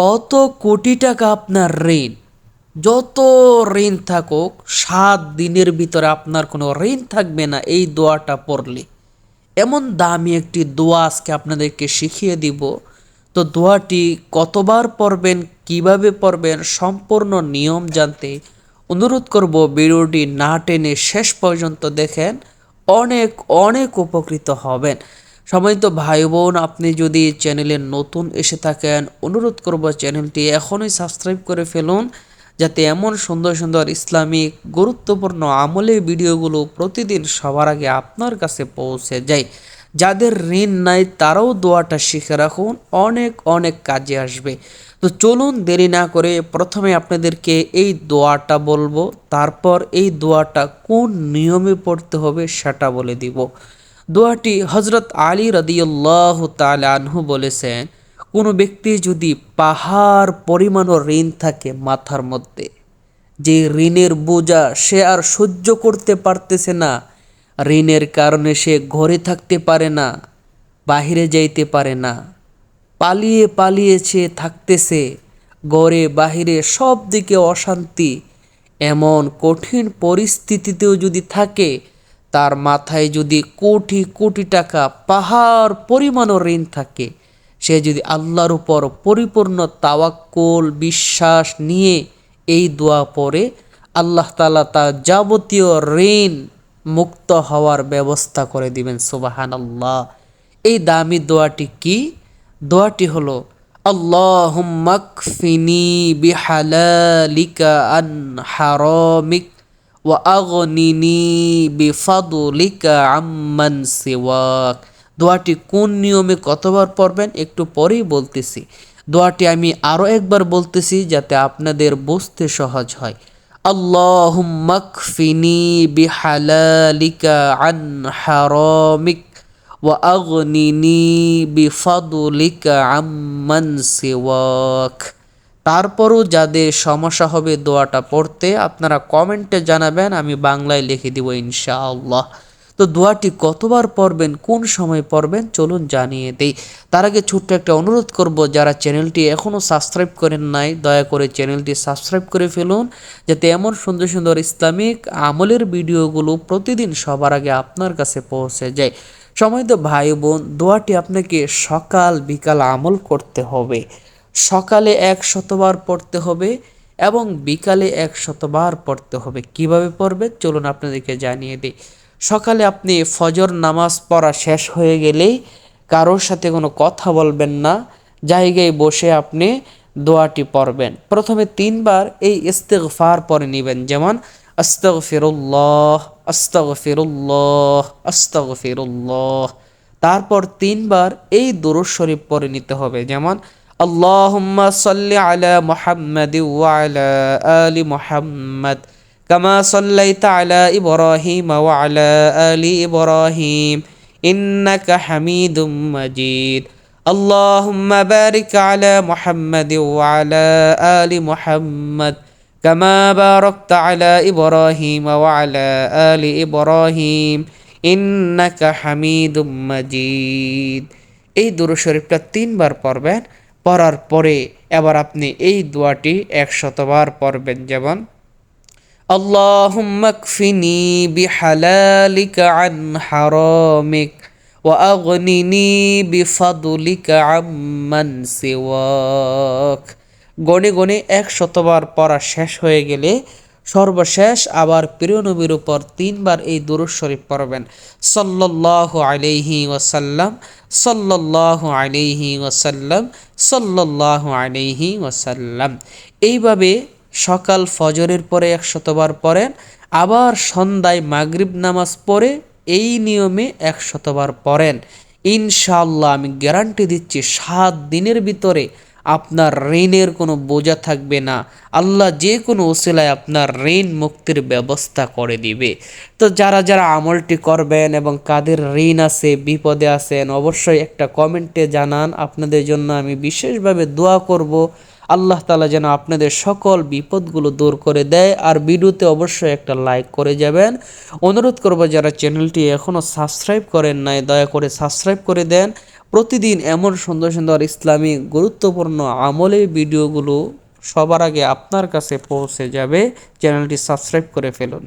কত কোটি টাকা আপনার ঋণ? যত ঋণ থাকুক, সাত দিনের ভিতরে আপনার কোনো ঋণ থাকবে না, এই দোয়াটা পড়লে। এমন দামি একটি দোয়া আজকে আপনাদেরকে শিখিয়ে দিব। তো দোয়াটি কতবার পড়বেন, কীভাবে পড়বেন, সম্পূর্ণ নিয়ম জানতে অনুরোধ করব ভিডিওটি না টেনে শেষ পর্যন্ত দেখেন, অনেক অনেক উপকৃত হবেন। সময়ত ভাই বোন আপনি যদি চ্যানেলে নতুন এসে থাকেন, অনুরোধ করব চ্যানেলটি এখনই সাবস্ক্রাইব করে ফেলুন, যাতে এমন সুন্দর সুন্দর ইসলামিক গুরুত্বপূর্ণ আমলের ভিডিওগুলো প্রতিদিন সবার আগে আপনার কাছে পৌঁছে যায়। যাদের ঋণ নাই, তারাও দোয়াটা শিখে রাখুন, অনেক অনেক কাজে আসবে। তো চলুন দেরি না করে প্রথমে আপনাদেরকে এই দোয়াটা বলব, তারপর এই দোয়াটা কোন নিয়মে পড়তে হবে সেটা বলে দিব। দোয়াটি হজরত আলী রদিউল্লাহ তাল আনহু বলেছেন, কোনো ব্যক্তি যদি পাহাড় পরিমাণও ঋণ থাকে মাথার মধ্যে, যে ঋণের বোঝা সে আর সহ্য করতে পারতেছে না, ঋণের কারণে সে ঘরে থাকতে পারে না, বাহিরে যাইতে পারে না, পালিয়ে পালিয়েছে থাকতেছে গড়ে বাহিরে সব দিকে অশান্তি, এমন কঠিন পরিস্থিতিতেও যদি থাকে তার মাথায় যদি কোটি কোটি টাকা পাহাড় পরিমাণও ঋণ থাকে, সে যদি আল্লাহর উপর পরিপূর্ণ তাওয়াক্কুল, বিশ্বাস নিয়ে এই দোয়া পড়ে, আল্লাহ তালা তার যাবতীয় ঋণ মুক্ত হওয়ার ব্যবস্থা করে দিবেন সুবাহান আল্লাহ এই দামি দোয়াটি কি? দোয়াটি হলো আল্লাহুম্মাকফিনি বিহালালিকা আন হারামিক ওয়া আগনিনি বিফাদুলিকা আম্মান সিওয়াক। দোয়াটি কোন নিয়মে কতবার পড়বেন একটু পরেই বলতেছি। দোয়াটি আমি আরও একবার বলতেছি যাতে আপনাদের বুঝতে সহজ হয়। আল্লাহুম্মাকফিনি বিহালালিকা আন হারামিক ওয়াগনিনি বিফাদুলিকা আম্মান সিওয়াক। তারপরও যাদের সমস্যা হবে দোয়াটা পড়তে, আপনারা কমেন্টে জানাবেন, আমি বাংলায় লিখে দিব ইনশাআল্লাহ। তো দোয়াটি কতবার পড়বেন, কোন সময় পড়বেন, চলুন জানিয়ে দেই। তার আগে ছোট্ট একটা অনুরোধ করব, যারা চ্যানেলটি এখনও সাবস্ক্রাইব করেন নাই, দয়া করে চ্যানেলটি সাবস্ক্রাইব করে ফেলুন, যাতে এমন সুন্দর সুন্দর ইসলামিক আমলের ভিডিওগুলো প্রতিদিন সবার আগে আপনার কাছে পৌঁছে যায়। সময় তো ভাই বোন, দোয়াটি আপনাকে সকাল বিকাল আমল করতে হবে। সকালে এক শতবার পড়তে হবে এবং বিকালে এক শতবার পড়তে হবে। কীভাবে পড়বে? চলুন আপনাদেরকে জানিয়ে দিই। সকালে আপনি ফজর নামাজ পড়া শেষ হয়ে গেলেই কারোর সাথে কোনো কথা বলবেন না, জায়গায় বসে আপনি দোয়াটি পড়বেন। প্রথমে তিনবার এই ইস্তেগফার পরে নেবেন। যেমন, আস্তগফিরুল্লাহ আস্তগফিরুল্লাহ আস্তগফিরুল্লাহ। তারপর তিনবার এই দুরুদ শরীফ পরে নিতে হবে। যেমন আল্লাহুম্মা সাল্লি আলা মুহাম্মাদ ওয়া আলা আলি মুহাম্মাদ কামা সাল্লাইতা আলা ইব্রাহিম ওয়া আলা আলি ইব্রাহিম ইন্নাকা হামিদুম মাজিদ اللهم بارك على محمد وعلى آل محمد كما باركت على إبراهيم وعلى آل إبراهيم إنك حميد مجيد এই দুরু শরীফটা তিনবার পড়বেন পড়ার পরে এবার আপনি এই দোয়াটি একশতবার পড়বেন যেমন اللهم اكفني بحلالك عن حرامك وأغنني بفضلك عمن سواك গণে গণে এক শতবার পড়া শেষ হয়ে গেলে সর্বশেষ আবার প্রিয় নবীর উপর তিনবার এই দুরুদ শরীফ পড়বেন সাল্লাহ আলাইহি ওয়াসাল্লাম সাল্লাহ আলিহি ওয়াসাল্লাম সল্লাহ আলিহি ওয়াসাল্লাম। এইভাবে সকাল ফজরের পরে একশতবার পড়েন, আবার সন্ধ্যায় মাগরিব নামাজ পড়ে এই নিয়মে একশতবার পড়েন। ইনশাল্লাহ আমি গ্যারান্টি দিচ্ছি, সাত দিনের ভিতরে আপনার ঋণের কোনো বোঝা থাকবে না। আল্লাহ যে কোনো ওসিলায় আপনার ঋণ মুক্তির ব্যবস্থা করে দিবে। তো যারা যারা আমলটি করবেন এবং কাদের ঋণ আছে, বিপদে আছেন, অবশ্যই একটা কমেন্টে জানান। আপনাদের জন্য আমি বিশেষভাবে দোয়া করব। আল্লাহ তালা যেন আপনাদের সকল বিপদগুলো দূর করে দেয়। আর ভিডিওতে অবশ্যই একটা লাইক করে যাবেন। অনুরোধ করব যারা চ্যানেলটি এখনও সাবস্ক্রাইব করেন নাই, দয়া করে সাবস্ক্রাইব করে দেন। প্রতিদিন এমন সুন্দর সুন্দর ইসলামী গুরুত্বপূর্ণ আমলের ভিডিওগুলো সবার আগে আপনার কাছে পৌঁছে যাবে। চ্যানেলটি সাবস্ক্রাইব করে ফেলুন।